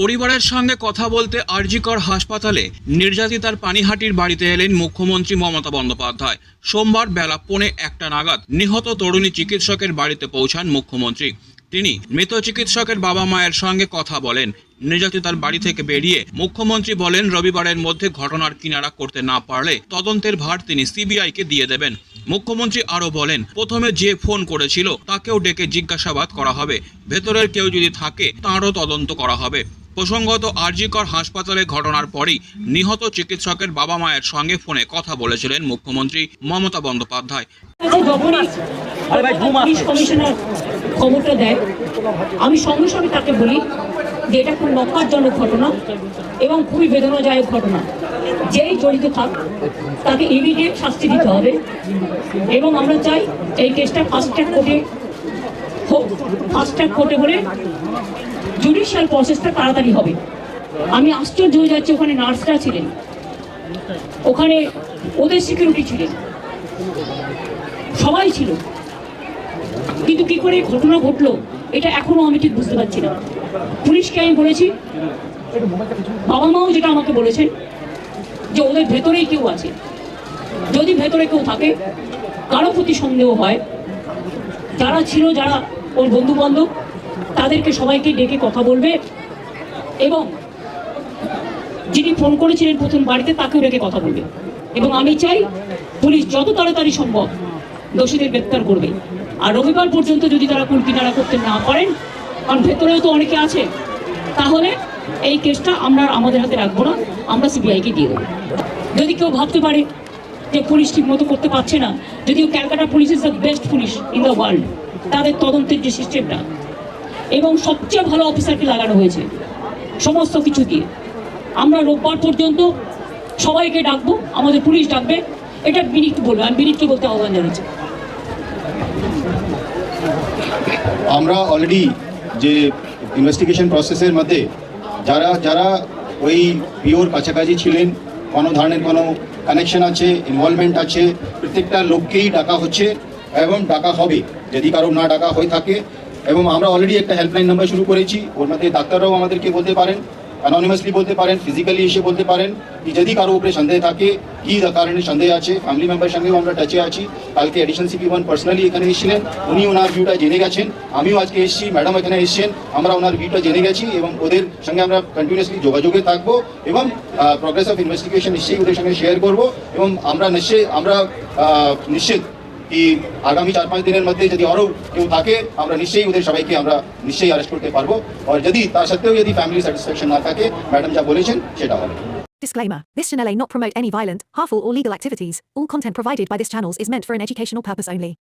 পরিবারের সঙ্গে কথা বলতে আরজিকর হাসপাতালে নির্যাতিতার পানিহাটির বাড়িতে এলেন মুখ্যমন্ত্রী মমতা বন্দ্যোপাধ্যায়। সোমবার বেলা পৌনে একটা নাগাদ নিহত তরুণী চিকিৎসকের বাড়িতে পৌঁছান মুখ্যমন্ত্রী। তিনি মৃত চিকিৎসকের বাবা মায়ের সঙ্গে কথা বলেন। নির্যাতিতার বাড়ি থেকে বেরিয়ে মুখ্যমন্ত্রী বলেন, রবিবারের মধ্যে ঘটনার কিনারা করতে না পারলে তদন্তের ভার তিনি সিবিআইকে দিয়ে দেবেন। মুখ্যমন্ত্রী আরও বলেন প্রথমে যে ফোন করেছিল তাকেও ডেকে জিজ্ঞাসাবাদ করা হবে। ভেতরের কেউ যদি থাকে তাঁরও তদন্ত করা হবে। প্রসঙ্গত আরজিকর হাসপাতালে ঘটনার পরই নিহত চিকিৎসকের বাবা মায়ের সঙ্গে ফোনে কথা বলেছিলেন মুখ্যমন্ত্রী মমতা বন্দ্যোপাধ্যায়। কমিশনার খবরটা দেয়। আমি সঙ্গে সঙ্গে তাকে বলি যে এটা খুব নক্কারজনক ঘটনা এবং খুবই বেদনাদায়ক ঘটনা। যেই জড়িত থাক, তাকে ইমিডিয়েট শাস্তি দিতে হবে এবং আমরা চাই এই কেসটা ফাস্ট ট্র্যাক কোর্টে হোক ফাস্ট ট্র্যাক কোর্টে হলে জুডিশিয়াল প্রসেসটা তাড়াতাড়ি হবে। আমি আশ্চর্য হয়ে যাচ্ছি, ওখানে নার্সরা ছিলেন, ওখানে ওদের সিকিউরিটি ছিলেন, সবাই ছিল। কিন্তু কি করে ঘটনা ঘটলো, এটা এখনও আমি ঠিক বুঝতে পারছি না। পুলিশকে আমি বলেছি, বাবা মাও যেটা আমাকে বলেছেন যে ওদের ভেতরেই কেউ আছে। যদি ভেতরে কেউ থাকে, কারও প্রতি সন্দেহ হয়, যারা ছিল, যারা ওর বন্ধু বান্ধব তাদেরকে সবাইকে ডেকে কথা বলবে এবং যিনি ফোন করেছিলেন প্রথম বাড়িতে, তাকেও ডেকে কথা বলবে। এবং আমি চাই পুলিশ যত তাড়াতাড়ি সম্ভব দোষীদের গ্রেপ্তার করবে। আর রবিবার পর্যন্ত যদি তারা কুল কিনারা করতে না পারেন কারণ ভেতরেও তো অনেকে আছে। তাহলে এই কেসটা আমরা আমাদের হাতে রাখব না, আমরা সিবিআইকে দিয়ে দেবো। যদি কেউ ভাবতে পারে যে পুলিশ ঠিক মতো করতে পারছে না, যদিও Calcutta police is the best police in the world, তাদের তদন্তের যে সিস্টেমটা, এবং সবচেয়ে ভালো অফিসারকে লাগানো হয়েছে, সমস্ত কিছু দিয়ে। আমরা রোববার পর্যন্ত সবাইকে ডাকবো, আমাদের পুলিশ ডাকবে, এটা বিনীত বলবে, আমি বিনীতকে বলতে আহ্বান জানাচ্ছি। আমরা অলরেডি যে ইনভেস্টিগেশন প্রসেসের মধ্যে যারা যারা ওই পিওর কাছাকাছি ছিলেন, কোনো ধরনের কোনো কানেকশন আছে ইনভলভমেন্ট আছে, প্রত্যেকটা লোককেই ডাকা হচ্ছে এবং ডাকা হবে, যদি কারও না ডাকা হয়ে থাকে। এবং আমরা অলরেডি একটা হেল্পলাইন নাম্বার শুরু করেছি, ওর মধ্যে ডাক্তাররাও আমাদেরকে বলতে পারেন। অ্যাননিমাসলি বলতে পারেন ফিজিক্যালি এসে বলতে পারেন কি যদি কারও উপরে সন্দেহ থাকে, কি কারণে সন্দেহ আছে ফ্যামিলি মেম্বার সঙ্গেও আমরা টাচে আছি। কালকে এডিশন সিপি ওয়ান পার্সোনালি এখানে এসেছিলেন, উনি ওনার ভিউটা জেনে গেছেন, আমিও আজকে এসেছি ম্যাডাম এখানে এসেছেন, আমরা ওনার ভিউটা জেনে গেছি এবং ওদের সঙ্গে আমরা কন্টিনিউসলি যোগাযোগে থাকব এবং প্রগ্রেস অফ ইনভেস্টিগেশন নিশ্চয়ই ওদের সঙ্গে শেয়ার করব এবং আমরা নিশ্চয়ই, আমরা নিশ্চিত কি আগামী চার পাঁচ দিনের মধ্যে যদি আরও কেউ থাকে আমরা নিশ্চয়ই ওদের সবাইকে আমরা নিশ্চয়ই অ্যারেস্ট করতে পারব আর যদি তার সত্ত্বেও যদি ফ্যামিলি স্যাটিসফ্যাকশন না থাকে ম্যাডাম যা বলেছেন সেটা হবে Disclaimer This channel may not promote any violent, harmful, or legal activities. All content provided by this channel is meant for an educational purpose only.